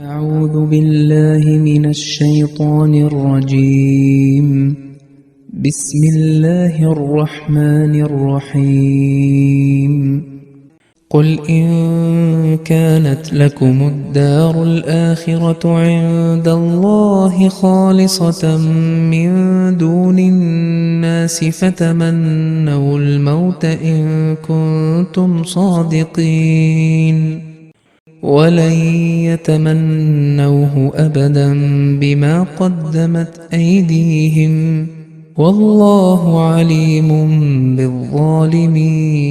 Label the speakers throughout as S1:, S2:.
S1: أعوذ بالله من الشيطان الرجيم. بسم الله الرحمن الرحيم. قل إن كانت لكم الدار الآخرة عند الله خالصة من دون الناس فتمنوا الموت إن كنتم صادقين. ولن يتمنوه ابدا بما قدمت ايديهم والله عليم بالظالمين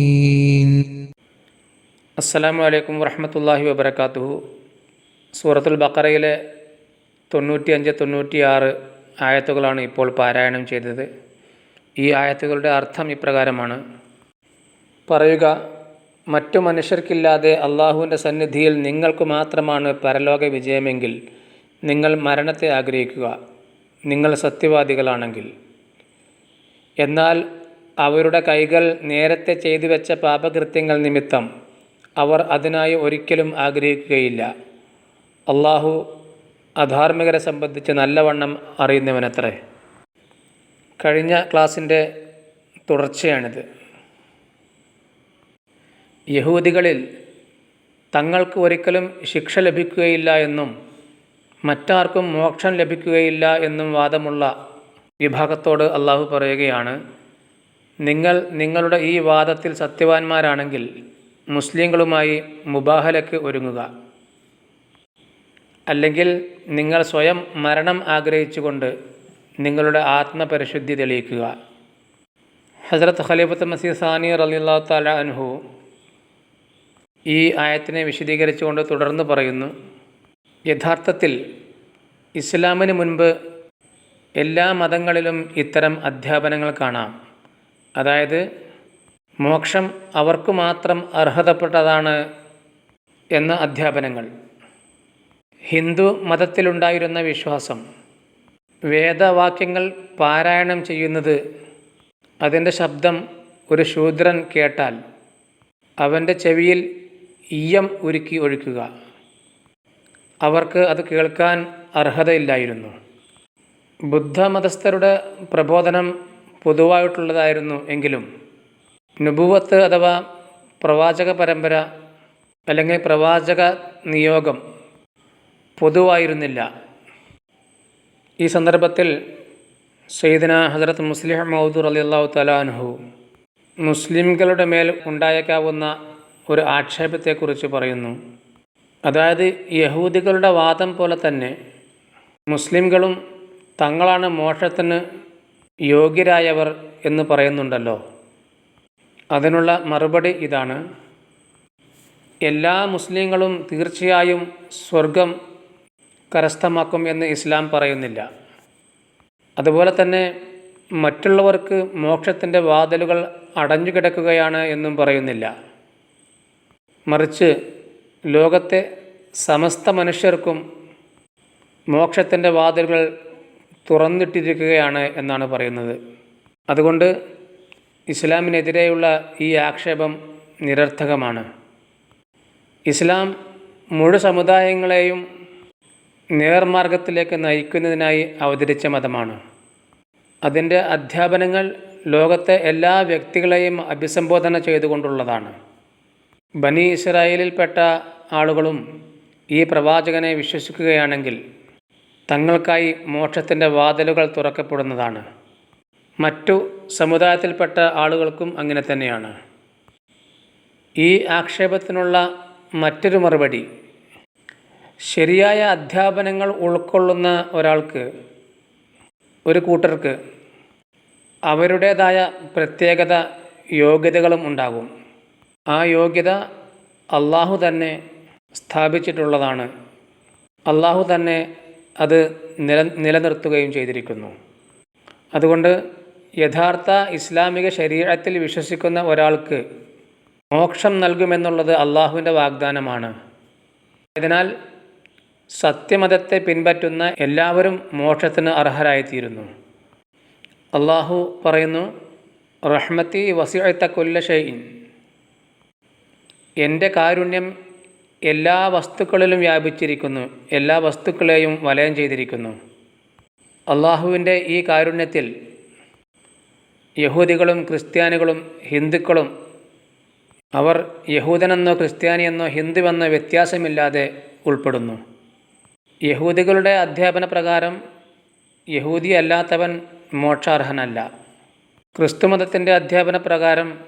S2: അസ്സലാമു അലൈക്കും വറഹമത്തല്ലാഹി വബർക്കാത്തുഹു സൂറത്തുൽ ബക്കറയിലെ തൊണ്ണൂറ്റിയഞ്ച് തൊണ്ണൂറ്റിയാറ് ആയത്തുകളാണ് ഇപ്പോൾ പാരായണം ചെയ്തത് ഈ ആയത്തുകളുടെ അർത്ഥം ഇപ്രകാരമാണ് പറയുക മറ്റു മനുഷ്യർക്കില്ലാതെ അള്ളാഹുവിന്റെ സന്നിധിയിൽ നിങ്ങൾക്ക് മാത്രമാണ് പരലോക വിജയമെങ്കിൽ നിങ്ങൾ മരണത്തെ ആഗ്രഹിക്കുക. നിങ്ങൾ സത്യവാദികളാണെങ്കിൽ. എന്നാൽ അവരുടെ കൈകൾ നേരത്തെ ചെയ്തു വെച്ച പാപകൃത്യങ്ങൾ നിമിത്തം അവർ അതിനായി ഒരിക്കലും ആഗ്രഹിക്കുകയില്ല. അള്ളാഹു അധാർമികരെ സംബന്ധിച്ച് നല്ലവണ്ണം അറിയുന്നവനത്രേ. കഴിഞ്ഞ ക്ലാസ്സിന്റെ തുടർച്ചയാണിത്. യഹൂദികളിൽ തങ്ങൾക്ക് ഒരിക്കലും ശിക്ഷ ലഭിക്കുകയില്ല എന്നും മറ്റാർക്കും മോക്ഷം ലഭിക്കുകയില്ല എന്നും വാദമുള്ള വിഭാഗത്തോട് അള്ളാഹു പറയുകയാണ് നിങ്ങൾ നിങ്ങളുടെ ഈ വാദത്തിൽ സത്യവാന്മാരാണെങ്കിൽ മുസ്ലിങ്ങളുമായി മുബാഹലയ്ക്ക് ഒരുങ്ങുക. അല്ലെങ്കിൽ നിങ്ങൾ സ്വയം മരണം ആഗ്രഹിച്ചുകൊണ്ട് നിങ്ങളുടെ ആത്മപരിശുദ്ധി തെളിയിക്കുക. ഹസ്രത്ത് ഖലീഫത്ത് മസീദ് സാനി റലിള്ളാഹു താല അൻഹു ഈ ആയത്തിനെ വിശദീകരിച്ചുകൊണ്ട് തുടർന്ന് പറയുന്നു. യഥാർത്ഥത്തിൽ ഇസ്ലാമിന് മുൻപ് എല്ലാ മതങ്ങളിലും ഇത്തരം അധ്യാപനങ്ങൾ കാണാം. അതായത് മോക്ഷം അവർക്ക് മാത്രം അർഹതപ്പെട്ടതാണ് എന്ന അധ്യാപനങ്ങൾ. ഹിന്ദു മതത്തിലുണ്ടായിരുന്ന വിശ്വാസം വേദവാക്യങ്ങൾ പാരായണം ചെയ്യുന്നത് അതിന്റെ ശബ്ദം ഒരു ശൂദ്രൻ കേട്ടാൽ അവന്റെ ചെവിയിൽ ഈയം ഒരുക്കി ഒഴിക്കുക. അവർക്ക് അത് കേൾക്കാൻ അർഹതയില്ലായിരുന്നു. ബുദ്ധമതസ്ഥരുടെ പ്രബോധനം പൊതുവായിട്ടുള്ളതായിരുന്നു എങ്കിലും നുബുവത്ത് അഥവാ പ്രവാചക പരമ്പര അല്ലെങ്കിൽ പ്രവാചക നിയോഗം പൊതുവായിരുന്നില്ല. ഈ സന്ദർഭത്തിൽ സയ്യിദിന ഹസരത്ത് മുസ്ലിം മൗദൂർ അലി അള്ളാഹു തലാൻഹു മുസ്ലിംകളുടെ മേൽ ഉണ്ടായേക്കാവുന്ന ഒരു ആക്ഷേപത്തെക്കുറിച്ച് പറയുന്നു. അതായത് യഹൂദികളുടെ വാദം പോലെ തന്നെ മുസ്ലിംകളും തങ്ങളാണ് മോക്ഷത്തിന് യോഗ്യരായവർ എന്ന് പറയുന്നുണ്ടല്ലോ. അതിനുള്ള മറുപടി ഇതാണ്. എല്ലാ മുസ്ലിങ്ങളും തീർച്ചയായും സ്വർഗം കരസ്ഥമാക്കും എന്ന് ഇസ്ലാം പറയുന്നില്ല. അതുപോലെ തന്നെ മറ്റുള്ളവർക്ക് മോക്ഷത്തിന്റെ വാതിലുകൾ അടഞ്ഞു കിടക്കുകയാണ് എന്നും പറയുന്നില്ല. മറിച്ച് ലോകത്തെ സമസ്ത മനുഷ്യർക്കും മോക്ഷത്തിന്റെ വാതിലുകൾ തുറന്നിട്ടിരിക്കുകയാണ് എന്നാണ് പറയുന്നത്. അതുകൊണ്ട് ഇസ്ലാമിനെതിരെയുള്ള ഈ ആക്ഷേപം നിരർത്ഥകമാണ്. ഇസ്ലാം മുഴു സമുദായങ്ങളെയും നേർമാർഗത്തിലേക്ക് നയിക്കുന്നതിനായി അവതരിച്ച മതമാണ്. അതിന്റെ അധ്യാപനങ്ങൾ ലോകത്തെ എല്ലാ വ്യക്തികളെയും അഭിസംബോധന ചെയ്തുകൊണ്ടുള്ളതാണ്. ബനി ഇസ്രായേലിൽപ്പെട്ട ആളുകളും ഈ പ്രവാചകനെ വിശ്വസിക്കുകയാണെങ്കിൽ തങ്ങൾക്കായി മോക്ഷത്തിന്റെ വാതിലുകൾ തുറക്കപ്പെടുന്നതാണ്. മറ്റു സമുദായത്തിൽപ്പെട്ട ആളുകൾക്കും അങ്ങനെ തന്നെയാണ്. ഈ ആക്ഷേപത്തിനുള്ള മറ്റൊരു മറുപടി ശരിയായ അധ്യാപനങ്ങൾ ഉൾക്കൊള്ളുന്ന ഒരാൾക്ക് ഒരു കൂട്ടർക്ക് അവരുടേതായ പ്രത്യേകത യോഗ്യതകളും ഉണ്ടാകും. ആ യോഗ്യത അള്ളാഹു തന്നെ സ്ഥാപിച്ചിട്ടുള്ളതാണ്. അള്ളാഹു തന്നെ അത് നില നിലനിർത്തുകയും ചെയ്തിരിക്കുന്നു. അതുകൊണ്ട് യഥാർത്ഥ ഇസ്ലാമിക ശരീരത്തിൽ വിശ്വസിക്കുന്ന ഒരാൾക്ക് മോക്ഷം നൽകുമെന്നുള്ളത് അള്ളാഹുവിന്റെ വാഗ്ദാനമാണ്. അതിനാൽ സത്യമതത്തെ പിൻപറ്റുന്ന എല്ലാവരും മോക്ഷത്തിന് അർഹരായിത്തീരുന്നു. അള്ളാഹു പറയുന്നു റഹ്മത്തി വസിഅത്ത കൊല്ല ഷെയ്ൻ എന്റെ കാരുണ്യം എല്ലാ വസ്തുക്കളിലും വ്യാപിച്ചിരിക്കുന്നു. എല്ലാ വസ്തുക്കളെയും വലയം ചെയ്തിരിക്കുന്നു. അള്ളാഹുവിന്റെ ഈ കാരുണ്യത്തിൽ യഹൂദികളും ക്രിസ്ത്യാനികളും ഹിന്ദുക്കളും അവർ യഹൂദനെന്നോ ക്രിസ്ത്യാനിയെന്നോ ഹിന്ദുവെന്നോ വ്യത്യാസമില്ലാതെ ഉൾപ്പെടുന്നു. യഹൂദികളുടെ അധ്യാപന പ്രകാരം യഹൂദി അല്ലാത്തവൻ മോക്ഷാർഹനല്ല. ക്രിസ്തുമതത്തിന്റെ അധ്യാപന പ്രകാരം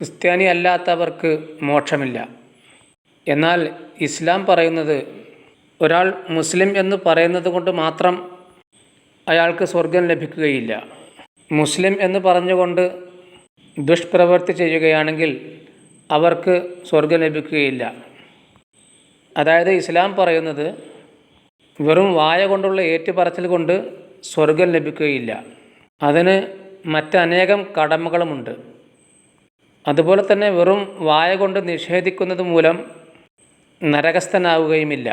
S2: ക്രിസ്ത്യാനി അല്ലാത്തവർക്ക് മോക്ഷമില്ല. എന്നാൽ ഇസ്ലാം പറയുന്നത് ഒരാൾ മുസ്ലിം എന്ന് പറയുന്നത് കൊണ്ട് മാത്രം അയാൾക്ക് സ്വർഗം ലഭിക്കുകയില്ല. മുസ്ലിം എന്ന് പറഞ്ഞുകൊണ്ട് ദുഷ്പ്രവൃത്തി ചെയ്യുകയാണെങ്കിൽ അവർക്ക് സ്വർഗം ലഭിക്കുകയില്ല. അതായത് ഇസ്ലാം പറയുന്നത് വെറും വായ കൊണ്ടുള്ള ഏറ്റുപറച്ചിൽ കൊണ്ട് സ്വർഗം ലഭിക്കുകയില്ല. അതിന് മറ്റനേകം കടമകളുമുണ്ട്. അതുപോലെ തന്നെ വെറും വായ കൊണ്ട് നിഷേധിക്കുന്നത് മൂലം നരകസ്ഥനാവുകയുമില്ല.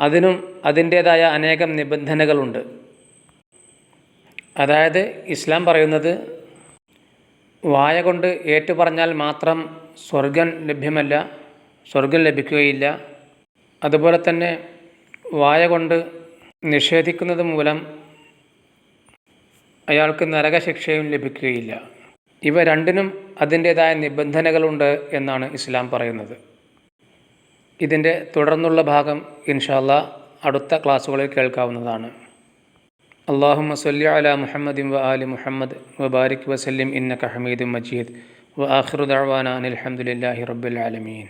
S2: അതിനും അതിന്റേതായ അനേകം നിബന്ധനകളുണ്ട്. അതായത് ഇസ്ലാം പറയുന്നത് വായ കൊണ്ട് ഏറ്റുപറഞ്ഞാൽ മാത്രം സ്വർഗം ലഭ്യമല്ല സ്വർഗം ലഭിക്കുകയില്ല. അതുപോലെ തന്നെ വായ കൊണ്ട് നിഷേധിക്കുന്നത് മൂലം അയാൾക്ക് നരകശിക്ഷയും ലഭിക്കുകയില്ല. ഇവ രണ്ടിനും അതിന്റേതായ നിബന്ധനകളുണ്ട് എന്നാണ് ഇസ്ലാം പറയുന്നത്. ഇതിന്റെ തുടർന്നുള്ള ഭാഗം ഇൻഷാല്ല അടുത്ത ക്ലാസ്സുകളിൽ കേൾക്കാവുന്നതാണ്. അള്ളാഹു സല്ലി അല മുഹമ്മദ് വ ആലി മുഹമ്മദ് വബാരിക് വസല്ലിം ഇന്നക ഹമീദ് മജീദ് വ ആഖിറു ദഅവാന അനിൽ റബ്ബിൽ ആലമീൻ.